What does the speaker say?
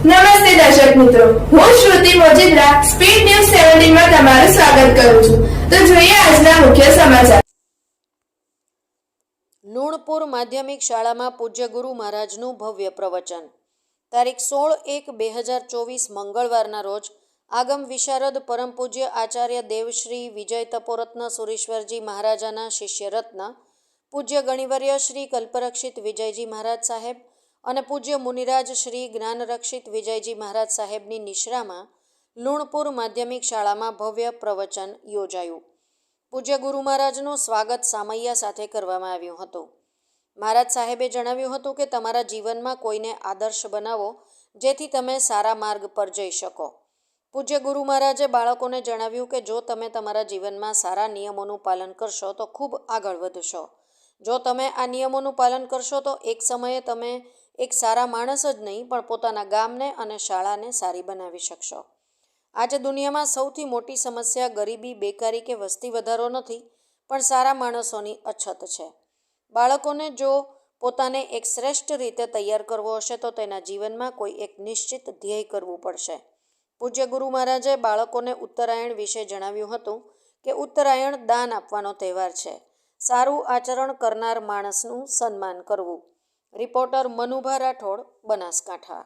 નમસ્તે દર્શક મિત્રો. હું શ્રુતિ મોજીદ્રા સ્પીડ ન્યૂઝ સેવન્ટીનમાં તમારું સ્વાગત કરું છું. તો જોઈએ આજના મુખ્ય સમાચાર. લુણપુર માધ્યમિક શાળામાં પૂજ્ય ગુરુ મહારાજનું ભવ્ય પ્રવચન. તારીખ સોળ એક બે હજાર ચોવીસ મંગળવારના રોજ આગમ વિશારદ પરમ પૂજ્ય આચાર્ય દેવશ્રી વિજય તપોરત્ન સુરેશ્વરજી મહારાજાના શિષ્યરત્ન પૂજ્ય ગણિવર્ય શ્રી કલ્પરક્ષિત વિજયજી મહારાજ સાહેબ અને પૂજ્ય મુનિરાજ શ્રી જ્ઞાનરક્ષિત વિજયજી મહારાજ સાહેબની નિશ્રામાં લુણપુર માધ્યમિક શાળામાં ભવ્ય પ્રવચન યોજાયું. પૂજ્ય ગુરુ મહારાજનું સ્વાગત સામૈયા સાથે કરવામાં આવ્યું હતું. મહારાજ સાહેબે જણાવ્યું હતું કે, તમારા જીવનમાં કોઈને આદર્શ બનાવો, જેથી તમે સારા માર્ગ પર જઈ શકો. પૂજ્ય ગુરુ મહારાજે બાળકોને જણાવ્યું કે, જો તમે તમારા જીવનમાં સારા નિયમોનું પાલન કરશો, તો ખૂબ આગળ વધશો. જો તમે આ નિયમોનું પાલન કરશો, તો એક સમયે તમે એક સારા માણસ જ નહીં, પણ પોતાના ગામને અને શાળાને સારી બનાવી શકશો. આજે દુનિયામાં સૌથી મોટી સમસ્યા ગરીબી, બેકારી કે વસ્તી વધારો નથી, પણ સારા માણસોની અછત છે. બાળકોને જો પોતાને એક શ્રેષ્ઠ રીતે તૈયાર કરવો હશે, તો તેના જીવનમાં કોઈ એક નિશ્ચિત ધ્યેય કરવું પડશે. પૂજ્ય ગુરુ મહારાજે બાળકોને ઉત્તરાયણ વિશે જણાવ્યું હતું કે ઉત્તરાયણ દાન આપવાનો તહેવાર છે. સારું આચરણ કરનાર માણસનું સન્માન કરવું. રિપોર્ટર મનુભા રાઠોડ બનાસકાંઠા.